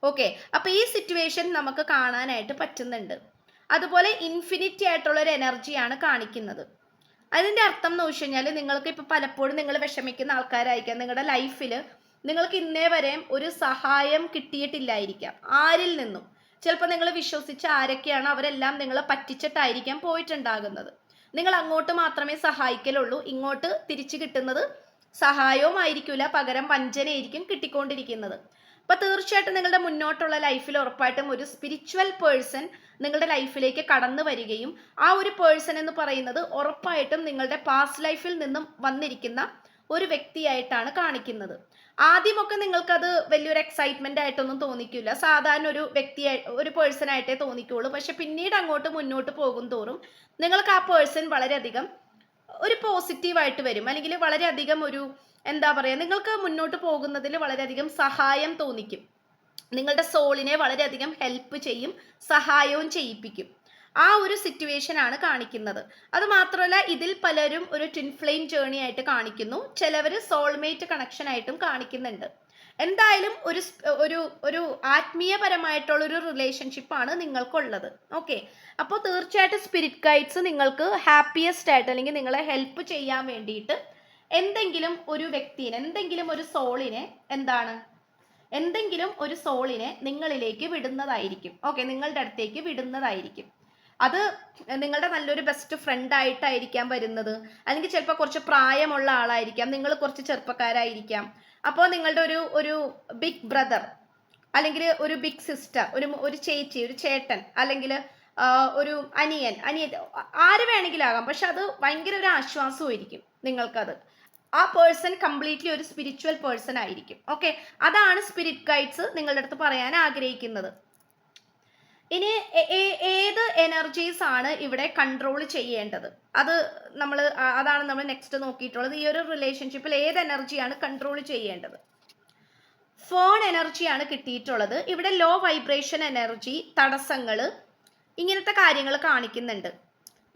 ഓക്കെ അപ്പൊ ഈ സിറ്റുവേഷൻ നമുക്ക് കാണാനായിട്ട് പറ്റുന്നുണ്ട്. അതുപോലെ ഇൻഫിനിറ്റി ആയിട്ടുള്ള ഒരു എനർജിയാണ് കാണിക്കുന്നത്. അതിന്റെ അർത്ഥം എന്ന് വെച്ച് കഴിഞ്ഞാൽ നിങ്ങൾക്ക് ഇപ്പൊ പലപ്പോഴും നിങ്ങൾ വിഷമിക്കുന്ന ആൾക്കാരായിരിക്കാം. നിങ്ങളുടെ ലൈഫിൽ നിങ്ങൾക്ക് ഇന്നേ വരെയും ഒരു സഹായം കിട്ടിയിട്ടില്ലായിരിക്കാം. ആരിൽ നിന്നും? ചിലപ്പോൾ നിങ്ങൾ വിശ്വസിച്ച ആരൊക്കെയാണ് അവരെല്ലാം നിങ്ങളെ പറ്റിച്ചിട്ടായിരിക്കാം പോയിട്ടുണ്ടാകുന്നത്. നിങ്ങൾ അങ്ങോട്ട് മാത്രമേ സഹായിക്കലുള്ളൂ. ഇങ്ങോട്ട് തിരിച്ചു കിട്ടുന്നത് സഹായവും ആയിരിക്കില്ല പകരം വഞ്ചനയായിരിക്കും കിട്ടിക്കൊണ്ടിരിക്കുന്നത്. അപ്പൊ തീർച്ചയായിട്ടും നിങ്ങളുടെ മുന്നോട്ടുള്ള ലൈഫിൽ ഉറപ്പായിട്ടും ഒരു സ്പിരിച്വൽ പേഴ്സൺ നിങ്ങളുടെ ലൈഫിലേക്ക് കടന്നു വരികയും ആ ഒരു പേഴ്സൺ എന്ന് പറയുന്നത് ഉറപ്പായിട്ടും നിങ്ങളുടെ പാസ്റ്റ് ലൈഫിൽ നിന്നും വന്നിരിക്കുന്ന ഒരു വ്യക്തിയായിട്ടാണ് കാണിക്കുന്നത്. ആദ്യമൊക്കെ നിങ്ങൾക്കത് വലിയൊരു എക്സൈറ്റ്മെന്റ് ആയിട്ടൊന്നും തോന്നിക്കില്ല. സാധാരണ ഒരു വ്യക്തിയായി ഒരു പേഴ്സൺ ആയിട്ടേ തോന്നിക്കുള്ളൂ. പക്ഷെ പിന്നീട് അങ്ങോട്ട് മുന്നോട്ട് പോകും തോറും നിങ്ങൾക്ക് ആ പേഴ്സൺ വളരെയധികം ഒരു പോസിറ്റീവായിട്ട് വരും. അല്ലെങ്കിൽ വളരെയധികം ഒരു എന്താ പറയുക നിങ്ങൾക്ക് മുന്നോട്ട് പോകുന്നതിൽ വളരെയധികം സഹായം തോന്നിക്കും. നിങ്ങളുടെ സോളിനെ വളരെയധികം ഹെൽപ്പ് ചെയ്യും സഹായവും ചെയ്യിപ്പിക്കും. ആ ഒരു സിറ്റുവേഷൻ ആണ് കാണിക്കുന്നത്. അത് മാത്രമല്ല ഇതിൽ പലരും ഒരു ട്വിൻ ഫ്ലെയിം ജേണി ആയിട്ട് കാണിക്കുന്നു. ചിലവർ സോൾമേറ്റ് കണക്ഷൻ ആയിട്ടും കാണിക്കുന്നുണ്ട്. എന്തായാലും ഒരു ഒരു ഒരു ആത്മീയപരമായിട്ടുള്ള ഒരു റിലേഷൻഷിപ്പ് ആണ് നിങ്ങൾക്കുള്ളത്. ഓക്കെ അപ്പോൾ തീർച്ചയായിട്ടും സ്പിരിറ്റ് ഗൈഡ്സ് നിങ്ങൾക്ക് ഹാപ്പിയസ്റ്റ് ആയിട്ട് അല്ലെങ്കിൽ നിങ്ങളെ ഹെൽപ്പ് ചെയ്യാൻ വേണ്ടിയിട്ട് എന്തെങ്കിലും ഒരു വ്യക്തിനെ എന്തെങ്കിലും ഒരു സോളിനെ എന്താണ്? എന്തെങ്കിലും ഒരു സോളിനെ നിങ്ങളിലേക്ക് വിടുന്നതായിരിക്കും. ഓക്കെ നിങ്ങളുടെ അടുത്തേക്ക് വിടുന്നതായിരിക്കും. അത് നിങ്ങളുടെ നല്ലൊരു ബെസ്റ്റ് ഫ്രണ്ട് ആയിട്ടായിരിക്കാം വരുന്നത്. അല്ലെങ്കിൽ ചിലപ്പോൾ കുറച്ച് പ്രായമുള്ള ആളായിരിക്കാം. നിങ്ങൾ കുറച്ച് ചെറുപ്പക്കാരായിരിക്കാം. അപ്പോൾ നിങ്ങളുടെ ഒരു ഒരു ബിഗ് ബ്രദർ അല്ലെങ്കിൽ ഒരു ബിഗ് സിസ്റ്റർ ഒരു ഒരു ചേച്ചി ഒരു ചേട്ടൻ അല്ലെങ്കിൽ ഒരു അനിയൻ അനിയൻ ആര് വേണമെങ്കിലും ആകാം പക്ഷെ അത് ഭയങ്കര ഒരു ആശ്വാസമായിരിക്കും നിങ്ങൾക്കത്. ആ പേഴ്സൺ കംപ്ലീറ്റ്ലി ഒരു സ്പിരിച്വൽ പേഴ്സൺ ആയിരിക്കും. ഓക്കെ അതാണ് സ്പിരിറ്റ് ഗൈഡ്സ് നിങ്ങളുടെ അടുത്ത് പറയാൻ ആഗ്രഹിക്കുന്നത്. ഇനി എനർജീസ് ആണ് ഇവിടെ കൺട്രോൾ ചെയ്യേണ്ടത്. അത് നമ്മൾ അതാണ് നമ്മൾ നെക്സ്റ്റ് നോക്കിയിട്ടുള്ളത്. ഈ ഒരു റിലേഷൻഷിപ്പിൽ ഏത് എനർജിയാണ് കൺട്രോൾ ചെയ്യേണ്ടത്? ഫോൺ എനർജിയാണ് കിട്ടിയിട്ടുള്ളത്. ഇവിടെ ലോ വൈബ്രേഷൻ എനർജി തടസ്സങ്ങൾ ഇങ്ങനത്തെ കാര്യങ്ങൾ കാണിക്കുന്നുണ്ട്.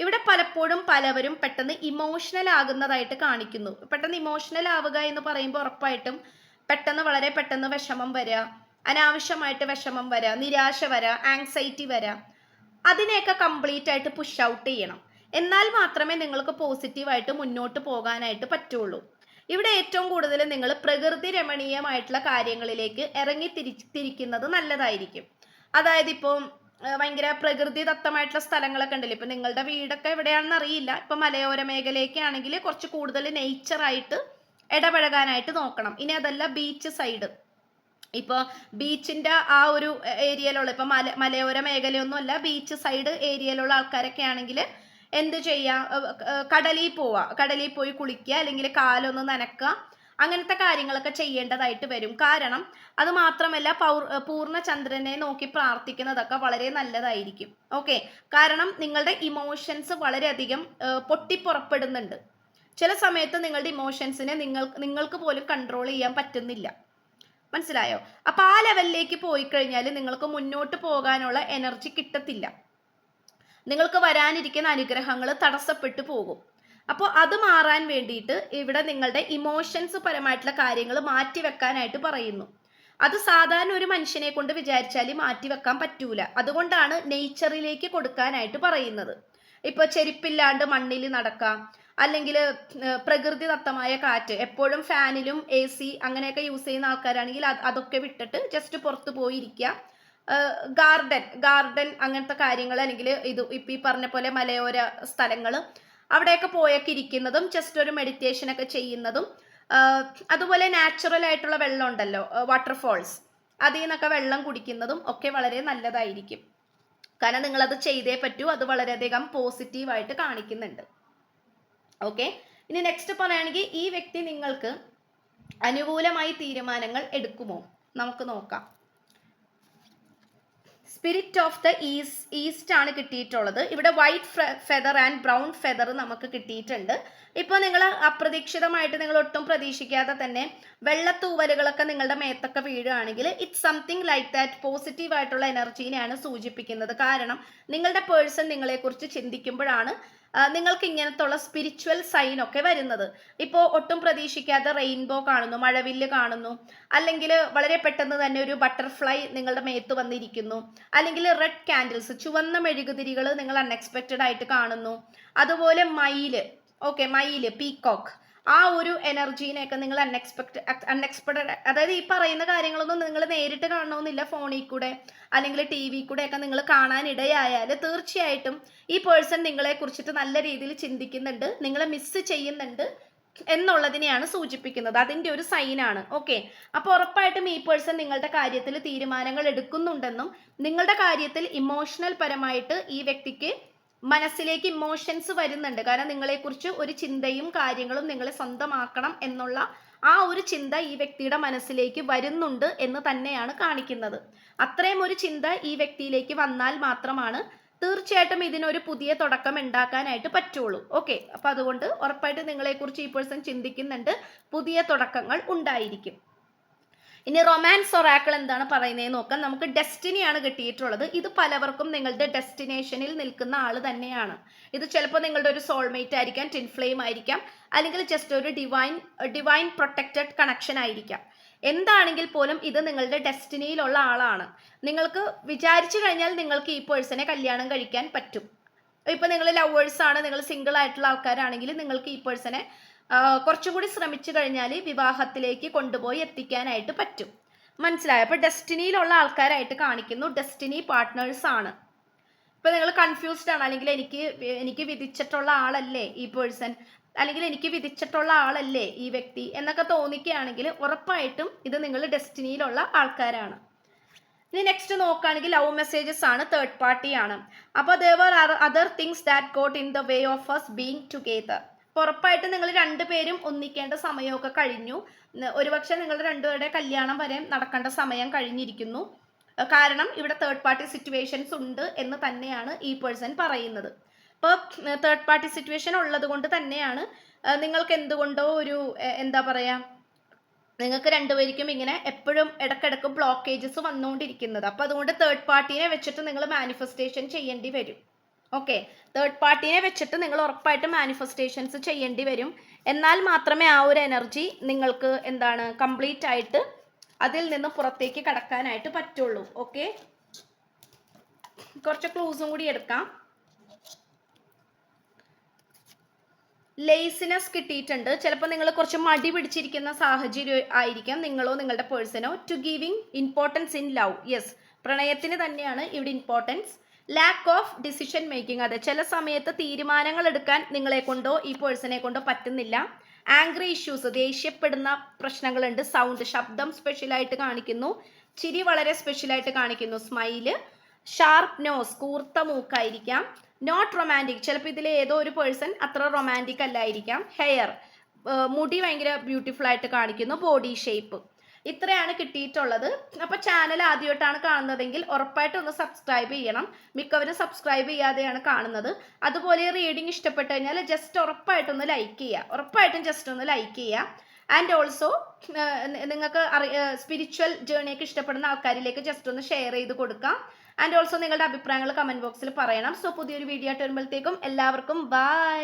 ഇവിടെ പലപ്പോഴും പലവരും പെട്ടെന്ന് ഇമോഷണൽ ആകുന്നതായിട്ട് കാണിക്കുന്നു. പെട്ടെന്ന് ഇമോഷണൽ ആവുക എന്ന് പറയുമ്പോൾ ഉറപ്പായിട്ടും പെട്ടെന്ന് വളരെ പെട്ടെന്ന് വിഷമം വരിക അനാവശ്യമായിട്ട് വിഷമം വരിക നിരാശ വരിക ആങ്സൈറ്റി വരിക അതിനെയൊക്കെ കംപ്ലീറ്റ് ആയിട്ട് പുഷ് ഔട്ട് ചെയ്യണം. എന്നാൽ മാത്രമേ നിങ്ങൾക്ക് പോസിറ്റീവായിട്ട് മുന്നോട്ട് പോകാനായിട്ട് പറ്റുള്ളൂ. ഇവിടെ ഏറ്റവും കൂടുതൽ നിങ്ങൾ പ്രകൃതി രമണീയമായിട്ടുള്ള കാര്യങ്ങളിലേക്ക് ഇറങ്ങി തിരി തിരിക്കുന്നത് നല്ലതായിരിക്കും. അതായത് ഇപ്പോൾ ഭയങ്കര പ്രകൃതി ദത്തമായിട്ടുള്ള സ്ഥലങ്ങളൊക്കെ ഉണ്ടല്ലോ. ഇപ്പൊ നിങ്ങളുടെ വീടൊക്കെ എവിടെയാണെന്ന് അറിയില്ല. ഇപ്പൊ മലയോര മേഖലയൊക്കെ ആണെങ്കിൽ കുറച്ച് കൂടുതൽ നേച്ചറായിട്ട് ഇടപഴകാനായിട്ട് നോക്കണം. ഇനി അതല്ല ബീച്ച് സൈഡ് ഇപ്പോൾ ബീച്ചിന്റെ ആ ഒരു ഏരിയയിലുള്ള ഇപ്പൊ മല മലയോര മേഖലയൊന്നും അല്ല ബീച്ച് സൈഡ് ഏരിയയിലുള്ള ആൾക്കാരൊക്കെ ആണെങ്കിൽ എന്ത് ചെയ്യാം? കടലിൽ പോവാ. കടലിൽ പോയി കുളിക്കുക അല്ലെങ്കിൽ കാലൊന്ന് നനക്കുക. അങ്ങനത്തെ കാര്യങ്ങളൊക്കെ ചെയ്യേണ്ടതായിട്ട് വരും. കാരണം അത് മാത്രമല്ല പൗർ പൂർണ ചന്ദ്രനെ നോക്കി പ്രാർത്ഥിക്കുന്നതൊക്കെ വളരെ നല്ലതായിരിക്കും. ഓക്കെ? കാരണം നിങ്ങളുടെ ഇമോഷൻസ് വളരെയധികം പൊട്ടിപ്പുറപ്പെടുന്നുണ്ട്. ചില സമയത്ത് നിങ്ങളുടെ ഇമോഷൻസിനെ നിങ്ങൾ നിങ്ങൾക്ക് പോലും കൺട്രോൾ ചെയ്യാൻ പറ്റുന്നില്ല. മനസ്സിലായോ? അപ്പൊ ആ ലെവലിലേക്ക് പോയി കഴിഞ്ഞാൽ നിങ്ങൾക്ക് മുന്നോട്ട് പോകാനുള്ള എനർജി കിട്ടത്തില്ല. നിങ്ങൾക്ക് വരാനിരിക്കുന്ന അനുഗ്രഹങ്ങൾ തടസ്സപ്പെട്ടു പോകും. അപ്പോൾ അത് മാറാൻ വേണ്ടിയിട്ട് ഇവിടെ നിങ്ങളുടെ ഇമോഷൻസ് പരമായിട്ടുള്ള കാര്യങ്ങൾ മാറ്റി വെക്കാനായിട്ട് പറയുന്നു. അത് സാധാരണ ഒരു മനുഷ്യനെ കൊണ്ട് വിചാരിച്ചാൽ മാറ്റി വെക്കാൻ പറ്റൂല. അതുകൊണ്ടാണ് നേച്ചറിലേക്ക് കൊടുക്കാനായിട്ട് പറയുന്നത്. ഇപ്പൊ ചെരുപ്പില്ലാണ്ട് മണ്ണിൽ നടക്കാം. അല്ലെങ്കിൽ പ്രകൃതിദത്തമായ കാറ്റ് എപ്പോഴും ഫാനിലും എ സി അങ്ങനെയൊക്കെ യൂസ് ചെയ്യുന്ന ആൾക്കാരാണെങ്കിൽ അതൊക്കെ വിട്ടിട്ട് ജസ്റ്റ് പുറത്ത് പോയിരിക്കുക. ഗാർഡൻ ഗാർഡൻ അങ്ങനത്തെ കാര്യങ്ങൾ അല്ലെങ്കിൽ ഇത് ഇപ്പം ഈ പറഞ്ഞ പോലെ മലയോര സ്ഥലങ്ങൾ അവിടെയൊക്കെ പോയൊക്കെ ഇരിക്കുന്നതും ജസ്റ്റ് ഒരു മെഡിറ്റേഷൻ ഒക്കെ ചെയ്യുന്നതും അതുപോലെ നാച്ചുറൽ ആയിട്ടുള്ള വെള്ളം ഉണ്ടല്ലോ വാട്ടർഫോൾസ് അതിൽ നിന്നൊക്കെ വെള്ളം കുടിക്കുന്നതും ഒക്കെ വളരെ നല്ലതായിരിക്കും. കാരണം നിങ്ങളത് ചെയ്തേ പറ്റൂ അത് വളരെയധികം പോസിറ്റീവായിട്ട് കാണിക്കുന്നുണ്ട്. ഓക്കെ ഇനി നെക്സ്റ്റ് പറയുകയാണെങ്കിൽ ഈ വ്യക്തി നിങ്ങൾക്ക് അനുകൂലമായി തീരുമാനങ്ങൾ എടുക്കുമോ? നമുക്ക് നോക്കാം. Spirit of the is east ആണ് കിട്ടിയിട്ടുള്ളത്. ഇവിടെ white feather and brown feather നമുക്ക് കിട്ടിയിട്ടുണ്ട്. ഇപ്പോൾ നിങ്ങൾ അപ്രതീക്ഷിതമായിട്ട് നിങ്ങൾ ഒട്ടും പ്രതീക്ഷിക്കാതെ തന്നെ വെള്ളത്തൂവലുകളൊക്കെ നിങ്ങളുടെ മേത്തൊക്കെ വീഴുകയാണെങ്കിൽ it's something like that positive ആയിട്ടുള്ള എനർജീനെയാണ് സൂചിപ്പിക്കുന്നത്. കാരണം നിങ്ങളുടെ പേഴ്സൺ നിങ്ങളെക്കുറിച്ച് ചിന്തിക്കുമ്പോഴാണ് നിങ്ങൾക്ക് ഇങ്ങനത്തുള്ള സ്പിരിച്വൽ സൈൻ ഒക്കെ വരുന്നത്. ഇപ്പോൾ ഒട്ടും പ്രതീക്ഷിക്കാതെ റെയിൻബോ കാണുന്നു മഴവില്ല് കാണുന്നു അല്ലെങ്കിൽ വളരെ പെട്ടെന്ന് തന്നെ ഒരു ബട്ടർഫ്ലൈ നിങ്ങളുടെ മേത്ത് വന്നിരിക്കുന്നു അല്ലെങ്കിൽ റെഡ് കാൻഡിൽസ് ചുവന്ന മെഴുകുതിരികൾ നിങ്ങൾ അൺഎക്സ്പെക്റ്റഡ് ആയിട്ട് കാണുന്നു അതുപോലെ മയിൽ ഓക്കെ മയിൽ പീകോക്ക് ആ ഒരു എനർജീനെയൊക്കെ നിങ്ങൾ അൺഎക്സ്പെക്ട് അൺഎക്സ്പെക്ടഡ് അതായത് ഈ പറയുന്ന കാര്യങ്ങളൊന്നും നിങ്ങൾ നേരിട്ട് കാണണമെന്നില്ല ഫോണിൽ കൂടെ അല്ലെങ്കിൽ ടി വി കൂടെ ഒക്കെ നിങ്ങൾ കാണാനിടയായാൽ തീർച്ചയായിട്ടും ഈ പേഴ്സൺ നിങ്ങളെ കുറിച്ചിട്ട് നല്ല രീതിയിൽ ചിന്തിക്കുന്നുണ്ട് നിങ്ങളെ മിസ് ചെയ്യുന്നുണ്ട് എന്നുള്ളതിനെയാണ് സൂചിപ്പിക്കുന്നത്. അതിന്റെ ഒരു സൈനാണ് ഓക്കെ അപ്പോൾ ഉറപ്പായിട്ടും ഈ പേഴ്സൺ നിങ്ങളുടെ കാര്യത്തിൽ തീരുമാനങ്ങൾ എടുക്കുന്നുണ്ടെന്നും നിങ്ങളുടെ കാര്യത്തിൽ ഇമോഷണൽ പരമായിട്ട് ഈ വ്യക്തിക്ക് മനസ്സിലേക്ക് ഇമോഷൻസ് വരുന്നുണ്ട്. കാരണം നിങ്ങളെക്കുറിച്ച് ഒരു ചിന്തയും കാര്യങ്ങളും നിങ്ങളെ സ്വന്തമാക്കണം എന്നുള്ള ആ ഒരു ചിന്ത ഈ വ്യക്തിയുടെ മനസ്സിലേക്ക് വരുന്നുണ്ട് എന്ന് തന്നെയാണ് കാണിക്കുന്നത്. അത്രയും ഒരു ചിന്ത ഈ വ്യക്തിയിലേക്ക് വന്നാൽ മാത്രമാണ് തീർച്ചയായിട്ടും ഇതിനൊരു പുതിയ തുടക്കം ഉണ്ടാക്കാനായിട്ട് പറ്റുള്ളൂ. ഓക്കെ അപ്പൊ അതുകൊണ്ട് ഉറപ്പായിട്ട് നിങ്ങളെക്കുറിച്ച് ഈ പേഴ്സൺ ചിന്തിക്കുന്നുണ്ട്. പുതിയ തുടക്കങ്ങൾ ഉണ്ടായിരിക്കും. ഇനി റൊമാൻസ് ഒറാക്കിൾ എന്താണ് പറയുന്നത് നോക്കാം. നമുക്ക് ഡെസ്റ്റിനിയാണ് കിട്ടിയിട്ടുള്ളത്. ഇത് പലവർക്കും നിങ്ങളുടെ ഡെസ്റ്റിനേഷനിൽ നിൽക്കുന്ന ആൾ തന്നെയാണ്. ഇത് ചിലപ്പോൾ നിങ്ങളുടെ ഒരു സോൾമേറ്റ് ആയിരിക്കാം ടിൻ ഫ്ലെയിം ആയിരിക്കാം അല്ലെങ്കിൽ ജസ്റ്റ് ഒരു ഡിവൈൻ ഡിവൈൻ പ്രൊട്ടക്റ്റഡ് കണക്ഷൻ ആയിരിക്കാം. എന്താണെങ്കിൽ പോലും ഇത് നിങ്ങളുടെ ഡെസ്റ്റിനിയിലുള്ള ആളാണ്. നിങ്ങൾക്ക് വിചാരിച്ചു കഴിഞ്ഞാൽ നിങ്ങൾക്ക് ഈ പേഴ്സണെ കല്യാണം കഴിക്കാൻ പറ്റും. ഇപ്പൊ നിങ്ങൾ ലവേഴ്സ് ആണ് നിങ്ങൾ സിംഗിൾ ആയിട്ടുള്ള ആൾക്കാരാണെങ്കിൽ നിങ്ങൾക്ക് ഈ പേഴ്സണെ കുറച്ചുകൂടി ശ്രമിച്ചു കഴിഞ്ഞാൽ വിവാഹത്തിലേക്ക് കൊണ്ടുപോയി എത്തിക്കാനായിട്ട് പറ്റും. മനസ്സിലായോ? അപ്പൊ ഡെസ്റ്റിനിയിലുള്ള ആൾക്കാരായിട്ട് കാണിക്കുന്നു. ഡെസ്റ്റിനി പാർട്ട്നേഴ്സ് ആണ്. ഇപ്പൊ നിങ്ങൾ കൺഫ്യൂസ്ഡ് ആണ്. അല്ലെങ്കിൽ എനിക്ക് എനിക്ക് വിധിച്ചിട്ടുള്ള ആളല്ലേ ഈ പേഴ്സൺ? അല്ലെങ്കിൽ എനിക്ക് വിധിച്ചിട്ടുള്ള ആളല്ലേ ഈ വ്യക്തി? എന്നൊക്കെ തോന്നിക്കുകയാണെങ്കിൽ ഉറപ്പായിട്ടും ഇത് നിങ്ങൾ ഡെസ്റ്റിനിയിലുള്ള ആൾക്കാരാണ്. ഇനി നെക്സ്റ്റ് നോക്കുകയാണെങ്കിൽ ലവ് മെസ്സേജസ് ആണ് തേർഡ് പാർട്ടിയാണ് അപ്പോൾ there're other things that got in the way of us being together ഉറപ്പായിട്ടും നിങ്ങൾ രണ്ടുപേരും ഒന്നിക്കേണ്ട സമയമൊക്കെ കഴിഞ്ഞു. ഒരുപക്ഷെ നിങ്ങൾ രണ്ടുപേരുടെ കല്യാണം വരെ നടക്കേണ്ട സമയം കഴിഞ്ഞിരിക്കുന്നു. കാരണം ഇവിടെ തേർഡ് പാർട്ടി സിറ്റുവേഷൻസ് ഉണ്ട് എന്ന് തന്നെയാണ് ഈ പേഴ്സൺ പറയുന്നത്. ഇപ്പോൾ തേർഡ് പാർട്ടി സിറ്റുവേഷൻ ഉള്ളത് കൊണ്ട് തന്നെയാണ് നിങ്ങൾക്ക് എന്തുകൊണ്ടോ ഒരു എന്താ പറയുക നിങ്ങൾക്ക് രണ്ടുപേർക്കും ഇങ്ങനെ എപ്പോഴും ഇടക്കിടക്ക് ബ്ലോക്കേജസ് വന്നുകൊണ്ടിരിക്കുന്നത്. അപ്പോൾ അതുകൊണ്ട് തേർഡ് പാർട്ടിനെ വെച്ചിട്ട് നിങ്ങൾ മാനിഫെസ്റ്റേഷൻ ചെയ്യേണ്ടി വരും. ഓക്കെ തേർഡ് പാർട്ടിനെ വെച്ചിട്ട് നിങ്ങൾ ഉറപ്പായിട്ട് മാനിഫെസ്റ്റേഷൻസ് ചെയ്യേണ്ടി വരും. എന്നാൽ മാത്രമേ ആ ഒരു എനർജി നിങ്ങൾക്ക് എന്താണ് കംപ്ലീറ്റ് ആയിട്ട് അതിൽ നിന്ന് പുറത്തേക്ക് കടക്കാനായിട്ട് പറ്റുള്ളൂ. ഓക്കെ കുറച്ച് ക്ലൂസും കൂടി എടുക്കാം. ലേസിനെസ് കിട്ടിയിട്ടുണ്ട്. ചിലപ്പോൾ നിങ്ങൾ കുറച്ച് മടി പിടിച്ചിരിക്കുന്ന സാഹചര്യം ആയിരിക്കാം നിങ്ങളോ നിങ്ങളുടെ പേഴ്സണോ to giving importance in love yes പ്രണയത്തിന് തന്നെയാണ് ഇവിടെ importance lack of decision making അതെ ചില സമയത്ത് തീരുമാനങ്ങൾ എടുക്കാൻ നിങ്ങളെ കൊണ്ടോ ഈ പേഴ്സണെ കൊണ്ടോ പറ്റുന്നില്ല. ആംഗ്രി ഇഷ്യൂസ് ദേഷ്യപ്പെടുന്ന പ്രശ്നങ്ങളുണ്ട്. സൗണ്ട് ശബ്ദം സ്പെഷ്യലായിട്ട് കാണിക്കുന്നു. ചിരി വളരെ സ്പെഷ്യലായിട്ട് കാണിക്കുന്നു. സ്മൈൽ ഷാർപ്പ് നോസ് കൂർത്ത മൂക്കായിരിക്കാം. നോട്ട് റൊമാന്റിക് ചിലപ്പോൾ ഇതിൽ ഏതോ ഒരു പേഴ്സൺ അത്ര റൊമാന്റിക് അല്ലായിരിക്കാം. ഹെയർ മുടി ഭയങ്കര ബ്യൂട്ടിഫുൾ ആയിട്ട് കാണിക്കുന്നു. ബോഡി ഷേപ്പ് ഇത്രയാണ് കിട്ടിയിട്ടുള്ളത്. അപ്പോൾ ചാനൽ ആദ്യമായിട്ടാണ് കാണുന്നതെങ്കിൽ ഉറപ്പായിട്ടും ഒന്ന് സബ്സ്ക്രൈബ് ചെയ്യണം. മിക്കവരും സബ്സ്ക്രൈബ് ചെയ്യാതെയാണ് കാണുന്നത്. അതുപോലെ റീഡിങ് ഇഷ്ടപ്പെട്ട് കഴിഞ്ഞാൽ ജസ്റ്റ് ഉറപ്പായിട്ടൊന്ന് ലൈക്ക് ചെയ്യുക ഉറപ്പായിട്ടും ജസ്റ്റ് ഒന്ന് ലൈക്ക് ചെയ്യുക ആൻഡ് ഓൾസോ നിങ്ങൾക്ക് സ്പിരിച്വൽ ജേണിയൊക്കെ ഇഷ്ടപ്പെടുന്ന ആൾക്കാരിലേക്ക് ജസ്റ്റ് ഒന്ന് ഷെയർ ചെയ്ത് കൊടുക്കാം. ആൻഡ് ഓൾസോ നിങ്ങളുടെ അഭിപ്രായങ്ങൾ കമന്റ് ബോക്സിൽ പറയണം. സോ പുതിയൊരു വീഡിയോ ആയിട്ട് വരുമ്പോഴത്തേക്കും എല്ലാവർക്കും ബൈ